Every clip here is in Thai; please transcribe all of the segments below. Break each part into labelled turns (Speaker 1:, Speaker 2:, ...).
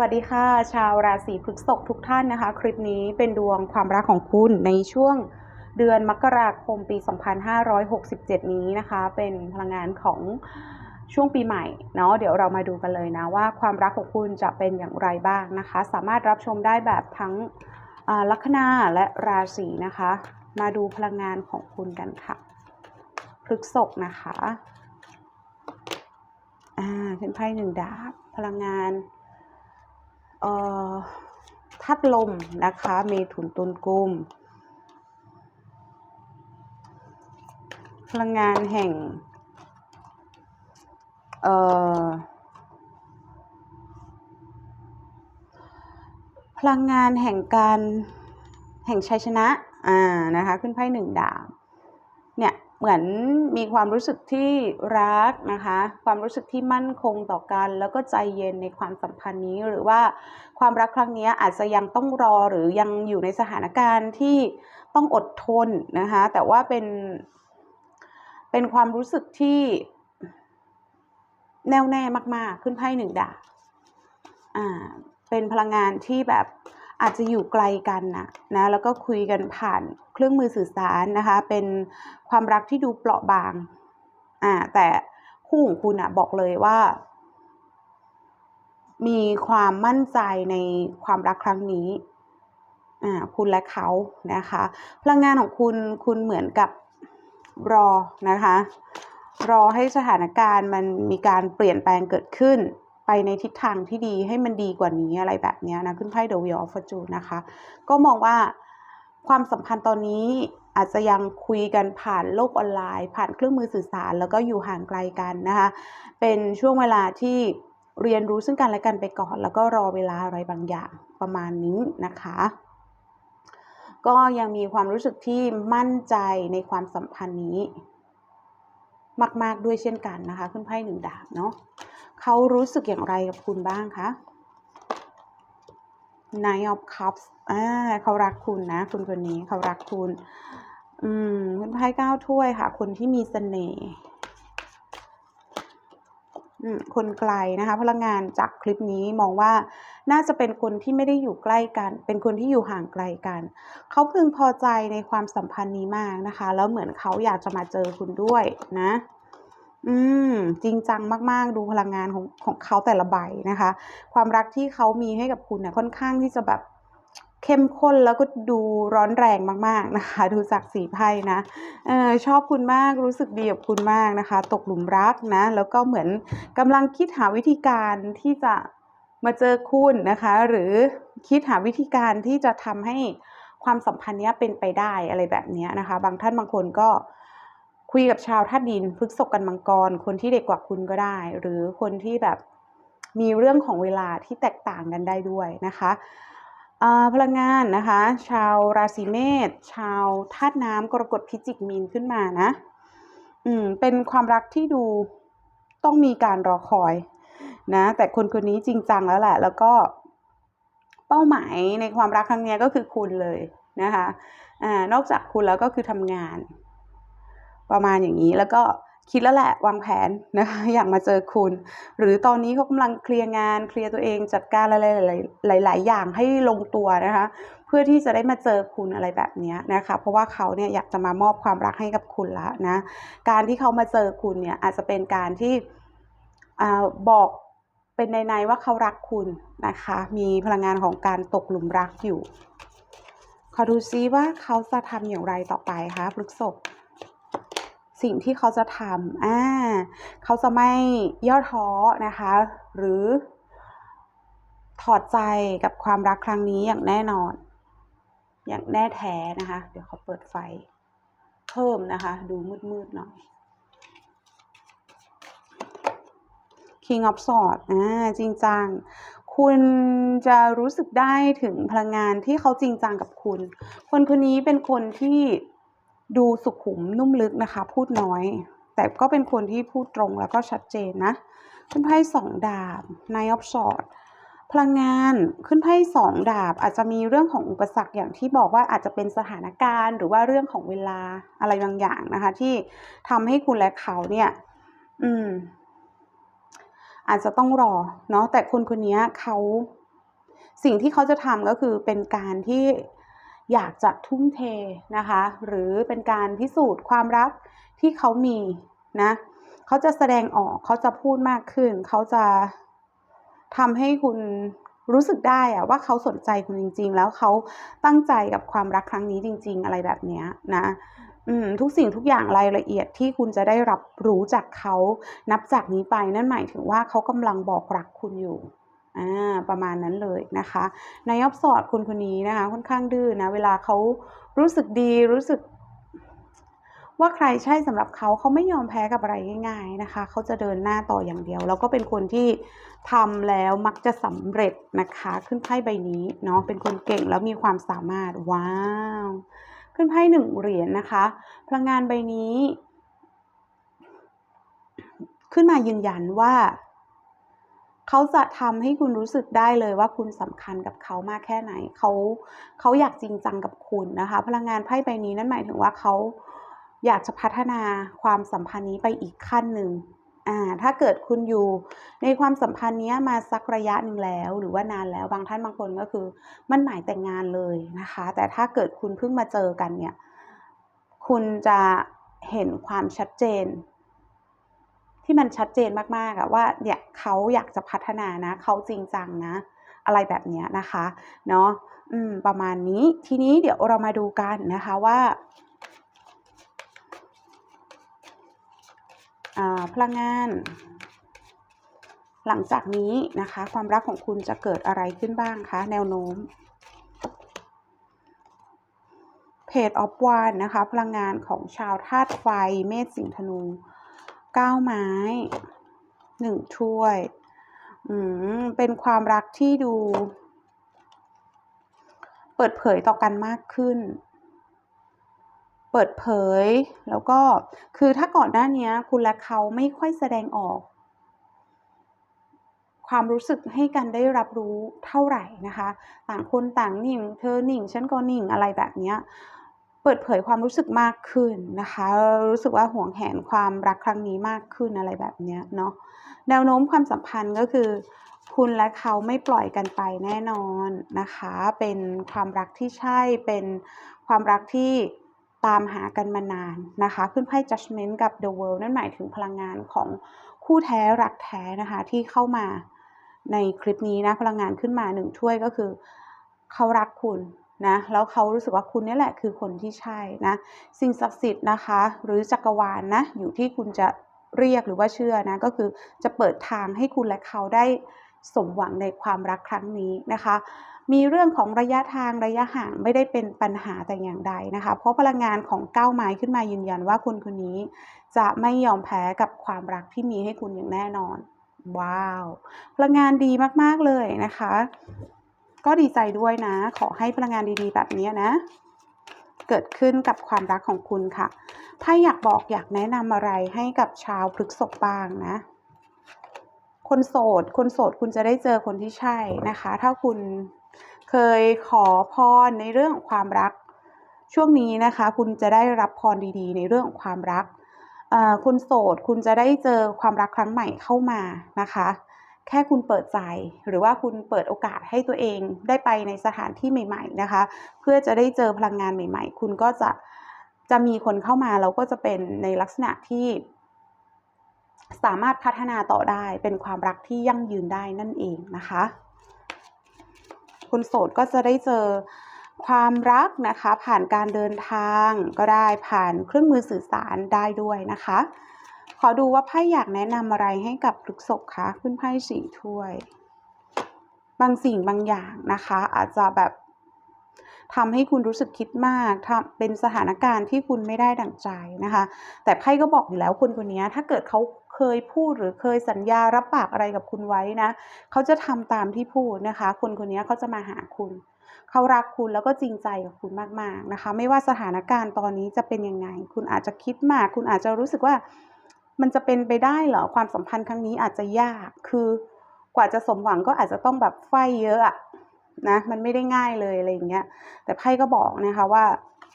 Speaker 1: วัสดีค่ะ ชาวราศีพฤษภทุกท่านนะคะ คลิปนี้เป็นดวงความรักของคุณในช่วงเดือนมกราคมปี 2567 นี้นะคะ เป็นพลังงานของช่วงปีใหม่เนาะเดี๋ยวเรามาดูกันเลยนะว่าความรักของคุณจะเป็นอย่างไรบ้างนะคะ สามารถรับชมได้แบบทั้งลัคนาและราศีนะคะ มาดูพลังงานของคุณกันค่ะพฤษภนะคะอ่าเป็นไพ่หนึ่งดาบพลังงาน เอ่อธาตุลมนะคะเมถุนตุลกุม พลังงานแห่งเพลังงานแห่งการแห่งชัยชนะ อ่า นะคะ ขึ้นไพ่หนึ่งดาบ เหมือนมีความรู้สึกที่รักนะคะ ความรู้สึกที่มั่นคงต่อกัน แล้วก็ใจเย็นในความสัมพันธ์นี้หรือว่าความรักครั้งนี้อาจจะยังต้องรอหรือยังอยู่ในสถานการณ์ที่ต้องอดทนนะคะ แต่ว่าเป็น เป็นความรู้สึกที่แน่วแน่มาก ๆ ขึ้นไพ่หนึ่งดาบอ่าเป็นพลังงานที่แบบ อาจจะอยู่ไกลกันนะนะแล้วก็คุยกันผ่านเครื่องมือสื่อสารนะคะ เป็นความรักที่ดูเปราะบางอ่าแต่คู่ของคุณอะบอกเลยว่า มีความมั่นใจในความรักครั้งนี้อ่าคุณและเขานะคะ พลังงานของคุณคุณเหมือนกับรอนะคะ รอให้สถานการณ์มันมีการเปลี่ยนแปลงเกิดขึ้น ไปในทิศทางที่ดีให้มันดีกว่านี้อะไรแบบนี้นะขึ้นไพ่ The Wheel of Fortune นะคะ ก็มองว่าความสัมพันธ์ตอนนี้อาจจะยังคุยกันผ่านโลกออนไลน์ ผ่านเครื่องมือสื่อสาร แล้วก็อยู่ห่างไกลกันนะคะเป็นช่วงเวลาที่เรียนรู้ซึ่งกันและกันไปก่อน แล้วก็รอเวลาอะไรบางอย่างประมาณนี้นะคะ ก็ยังมีความรู้สึกที่มั่นใจในความสัมพันธ์นี้ มาก ๆด้วยเช่นกันนะคะ ขึ้นไพ่หนึ่งดาบเนาะ เขารู้สึกอย่างไรกับคุณบ้างคะ Nine of Cups อ่าเขารักคุณนะ คุณคนนี้เขารักคุณ อืมคุณไพ่เก้าถ้วยค่ะ คนที่มีเสน่ห์อืมคนไกลนะคะ พลังงานจากคลิปนี้มองว่าน่าจะเป็นคนที่ไม่ได้อยู่ใกล้กัน เป็นคนที่อยู่ห่างไกลกัน เขาพึงพอใจในความสัมพันธ์นี้มากนะคะ แล้วเหมือนเขาอยากจะมาเจอคุณด้วยนะ อืมจริงจังมากๆ ดูพลังงานของของเขาแต่ละใบนะคะ ความรักที่เขามีให้กับคุณเนี่ยค่อนข้างที่จะแบบเข้มข้นแล้วก็ดูร้อนแรงมาก ๆนะคะ ดูจากสีไพ่นะเออชอบคุณมากรู้สึกดีกับคุณมากนะคะ ตกหลุมรักนะ แล้วก็เหมือนกำลังคิดหาวิธีการที่จะมาเจอคุณนะคะ หรือคิดหาวิธีการที่จะทำให้ความสัมพันธ์เนี้ยเป็นไปได้อะไรแบบเนี้ยนะคะ บางท่านบางคนก็ คุยกับชาวธาตุดินพฤษภกันมังกร คนที่เด็กกว่าคุณก็ได้ หรือคนที่แบบมีเรื่องของเวลาที่แตกต่างกันได้ด้วยนะคะพลังงานนะคะ ชาวราศีเมษชาวธาตุน้ำกรกฎพิจิกมีนขึ้นมานะ อืมเป็นความรักที่ดูต้องมีการรอคอยนะแต่คนคนนี้จริงจังแล้วแหละ แล้วก็เป้าหมายในความรักครั้งนี้ก็คือคุณเลยนะคะอ่านอกจากคุณแล้วก็คือทำงาน ประมาณอย่างนี้แล้วก็คิดแล้วแหละวางแผนนะคะอยากมาเจอคุณ หรือตอนนี้เขากำลังเคลียร์งานเคลียร์ตัวเองจัดการอะไรหลายๆหลายอย่างให้ลงตัวนะคะ เพื่อที่จะได้มาเจอคุณอะไรแบบนี้นะคะ เพราะว่าเขาเนี่ยอยากจะมามอบความรักให้กับคุณละนะ การที่เขามาเจอคุณเนี่ยอาจจะเป็นการที่อ่าบอกเป็นในๆว่าเขารักคุณนะคะ มีพลังงานของการตกหลุมรักอยู่ขอดูซิว่าเขาจะทำอย่างไรต่อไปคะพฤกษภ สิ่งที่เขาจะทำอ่าเขาจะไม่ย่อท้อนะคะ หรือถอดใจกับความรักครั้งนี้อย่างแน่นอน อย่างแน่แท้นะคะ เดี๋ยวเขาเปิดไฟ เพิ่มนะคะ ดูมืดๆหน่อย King of Swords อ่าจริงจัง คุณจะรู้สึกได้ถึงพลังงานที่เขาจริงจังกับคุณ คนคนนี้เป็นคนที่ ดูสุขุมนุ่มลึกนะคะ พูดน้อย แต่ก็เป็นคนที่พูดตรงแล้วก็ชัดเจนนะ ขึ้นไพ่สองดาบ Nine of Swords พลังงานขึ้นไพ่สองดาบ อาจจะมีเรื่องของอุปสรรคอย่างที่บอกว่าอาจจะเป็นสถานการณ์ หรือว่าเรื่องของเวลาอะไรบางอย่างนะคะ ที่ทำให้คุณและเขาเนี่ย อืม อาจจะต้องรอเนาะแต่คนคนนี้เขาสิ่งที่เขาจะทำก็คือเป็นการที่ อยากจะทุ่มเทนะคะ หรือเป็นการพิสูจน์ความรักที่เขามีนะเขาจะแสดงออกเขาจะพูดมากขึ้น เขาจะทำให้คุณรู้สึกได้อะว่าเขาสนใจคุณจริง ๆ แล้วเขาตั้งใจกับความรักครั้งนี้จริง ๆ อะไรแบบนี้นะทุกสิ่งทุกอย่างรายละเอียดที่คุณจะได้รับรู้จากเขานับจากนี้ไปนั่นหมายถึงว่าเขากำลังบอกรักคุณอยู่ ประมาณนั้นเลยนะคะในยอบสอดคนคนนี้นะคะ ค่อนข้างดื้อนะ เวลาเขารู้สึกดีรู้สึก ว่าใครใช่สำหรับเขาเขาไม่ยอมแพ้กับอะไรง่าย ๆนะคะ เขาจะเดินหน้าต่ออย่างเดียว แล้วก็เป็นคนที่ทำแล้วมักจะสำเร็จนะคะ ขึ้นไพ่ใบนี้เนาะเป็นคนเก่งแล้วมีความสามารถว้าว ขึ้นไพ่หนึ่งเหรียญนะคะ พลังงานใบนี้ ขึ้นมายืนยันว่า เขาจะทำให้คุณรู้สึกได้เลยว่าคุณสำคัญกับเขามากแค่ไหนเขาเขาอยากจริงจังกับคุณนะคะ พลังงานไพ่ใบนี้นั่นหมายถึงว่าเขาอยากจะพัฒนาความสัมพันธ์นี้ไปอีกขั้นหนึ่งอ่าถ้าเกิดคุณอยู่ในความสัมพันธ์นี้มาสักระยะหนึ่งแล้ว หรือว่านานแล้วบางท่านบางคนก็คือ มันหมายแต่งงานเลยนะคะ แต่ถ้าเกิดคุณเพิ่งมาเจอกันเนี่ย คุณจะเห็นความชัดเจน ที่มันชัดเจนมากๆอะว่าเนี่ยเขาอยากจะพัฒนานะเขาจริงจังนะ อะไรแบบเนี้ยนะคะเนาะอืมประมาณนี้ทีนี้เดี๋ยวเรามาดูกันนะคะว่าพลังงาน หลังจากนี้นะคะ ความรักของคุณจะเกิดอะไรขึ้นบ้างคะแนวโน้มเพจออฟวานนะคะ พลังงานของชาวธาตุไฟเมษสิงห์ธนู เก้าไม้หนึ่งถ้วย อืม เป็นความรักที่ดู เปิดเผยต่อกันมากขึ้น เปิดเผย แล้วก็ คือถ้าก่อนหน้านี้คุณและเขาไม่ค่อยแสดงออก ความรู้สึกให้กันได้รับรู้เท่าไหร่นะคะ ต่างคนต่างนิ่ง เธอนิ่ง ฉันก็นิ่ง อะไรแบบนี้เปิดเผยความรู้สึกมากขึ้นนะคะ รู้สึกว่าห่วงแหนความรักครั้งนี้มากขึ้นอะไรแบบนี้เนาะแนวโน้มความสัมพันธ์ก็คือ คุณและเขาไม่ปล่อยกันไปแน่นอนนะคะ เป็นความรักที่ใช่เป็นความรักที่ตามหากันมานานนะคะ ขึ้นไพ่ judgment กับ the world นั่นหมายถึงพลังงานของคู่แท้รักแท้นะคะที่เข้ามาในคลิปนี้นะพลังงานขึ้นมาหนึ่งถ้วยก็คือ เขารักคุณ นะแล้วเขารู้สึกว่าคุณนี่แหละคือคนที่ใช่นะสิ่งศักดิ์สิทธิ์นะคะ หรือจักรวาลนนะอยู่ที่คุณจะเรียกหรือว่าเชื่อนะก็คือจะเปิดทางให้คุณและเขาได้สมหวังในความรักครั้งนี้นะคะ มีเรื่องของระยะทางระยะห่างไม่ได้เป็นปัญหาแต่อย่างใดนะคะ เพราะพลังงานของเก้าไม้ขึ้นมายืนยันว่าคนคนนี้ จะไม่ยอมแพ้กับความรักที่มีให้คุณอย่างแน่นอน ว้าว พลังงานดีมากๆเลยนะคะ ก็ดีใจด้วยนะ ขอให้พลังงานดีๆ แบบนี้นะ เกิดขึ้นกับความรักของคุณค่ะ ถ้าอยากบอกอยากแนะนำอะไรให้กับชาวพฤกษบ้างนะ คนโสด คนโสดคุณจะได้เจอคนที่ใช่นะคะ ถ้าคุณเคยขอพรในเรื่องของความรัก ช่วงนี้นะคะ คุณจะได้รับพรดีๆ ในเรื่องของความรักคุณโสดคุณจะได้เจอความรักครั้งใหม่เข้ามานะคะ แค่คุณเปิดใจ หรือว่าคุณเปิดโอกาสให้ตัวเองได้ไปในสถานที่ใหม่ๆนะคะ เพื่อจะได้เจอพลังงานใหม่ ๆ คุณก็จะจะมีคนเข้ามาแล้วก็จะเป็นในลักษณะที่ สามารถพัฒนาต่อได้เป็นความรักที่ยั่งยืนได้นั่นเองนะคะ คนโสดก็จะได้เจอความรักนะคะ ผ่านการเดินทางก็ได้ผ่านเครื่องมือสื่อสารได้ด้วยนะคะ ขอดูว่าไพ่อยากแนะนำอะไรให้กับพฤกษบคะขึ้นไพ่สี่ถ้วย บางสิ่งบางอย่างนะคะ อาจจะแบบทำให้คุณรู้สึกคิดมากทำเป็นสถานการณ์ที่คุณไม่ได้ดั่งใจนะคะ แต่ไพ่ก็บอกอยู่แล้วคนคนนี้ถ้าเกิดเขาเคยพูดหรือเคยสัญญารับปากอะไรกับคุณไว้นะเขาจะทำตามที่พูดนะคะ คนคนนี้เขาจะมาหาคุณเขารักคุณแล้วก็จริงใจกับคุณมากๆนะคะ ไม่ว่าสถานการณ์ตอนนี้จะเป็นยังไง คุณอาจจะคิดมาก คุณอาจจะรู้สึกว่า มันจะเป็นไปได้เหรอความสัมพันธ์ครั้งนี้อาจจะยากคือกว่าจะสมหวังก็อาจจะต้องแบบไฟเยอะอะนะมันไม่ได้ง่ายเลยอะไรอย่างเงี้ย แต่ไพ่ก็บอกนะคะว่า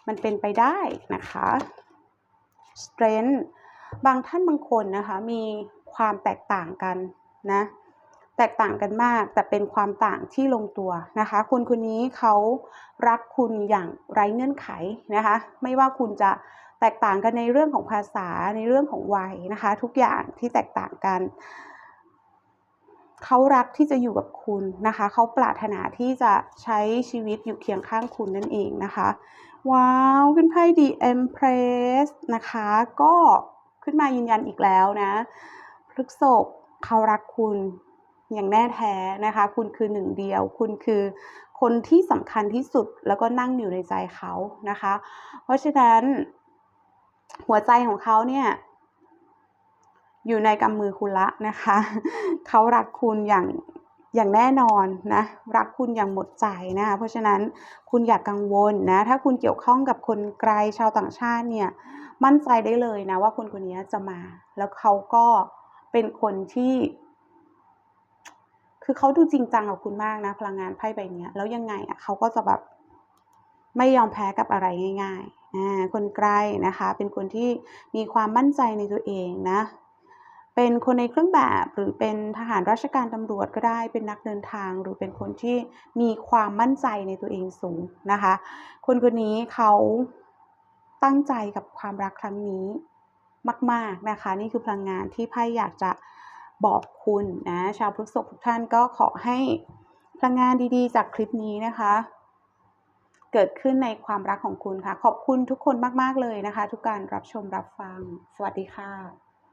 Speaker 1: มันเป็นไปได้นะคะ strength บางท่านบางคนนะคะมีความแตกต่างกันนะแตกต่างกันมาก แต่เป็นความต่างที่ลงตัวนะคะ คนคนนี้เขารักคุณอย่างไร้เงื่อนไขนะคะ ไม่ว่าคุณจะ แตกต่างกันในเรื่องของภาษาในเรื่องของวัยนะคะ ทุกอย่างที่แตกต่างกัน เขารักที่จะอยู่กับคุณนะคะ เขาปรารถนาที่จะใช้ชีวิตอยู่เคียงข้างคุณนั่นเองนะคะ ว้าวขึ้นไพ่ The Empress นะคะ ก็ขึ้นมายืนยันอีกแล้วนะพฤกษบเขารักคุณอย่างแน่แท้นะคะ คุณคือหนึ่งเดียว คุณคือคนที่สำคัญที่สุดแล้วก็นั่งอยู่ในใจเขานะคะ เพราะฉะนั้น หัวใจของเขาเนี่ยอยู่ในกำมือคุณละนะคะ เขารักคุณอย่างอย่างแน่นอนนะ รักคุณอย่างหมดใจนะคะเพราะฉะนั้นคุณอย่ากกังวลนะ ถ้าคุณเกี่ยวข้องกับคนไกลชาวต่างชาติเนี่ย มั่นใจได้เลยนะว่าคนคนนี้จะมา แล้วเขาก็เป็นคนที่ คือเขาดูจริงจังกับคุณมากนะ พลังงานไพ่ใบเนี้ยแล้วยังไงอะเขาก็จะแบบไม่ยอมแพ้กับอะไรง่าย ๆ คนใกลนะคะ เป็นคนที่มีความมั่นใจในตัวเองนะ เป็นคนในเครื่องแบบหรือเป็นทหารราชการตำรวจก็ได้ เป็นนักเดินทาง หรือเป็นคนที่มีความมั่นใจในตัวเองสูงนะคะ คนคนนี้เขาตั้งใจกับความรักครั้งนี้มาก ๆนะคะ นี่คือพลังงานที่ไพ่อยากจะบอกคุณนะ ชาวพฤษภทุกท่านก็ขอให้พลังงานดีๆ จากคลิปนี้นะคะ เกิดขึ้นในความรักของคุณค่ะ ขอบคุณทุกคนมาก ๆ เลยนะคะ ทุกการรับชมรับฟัง สวัสดีค่ะ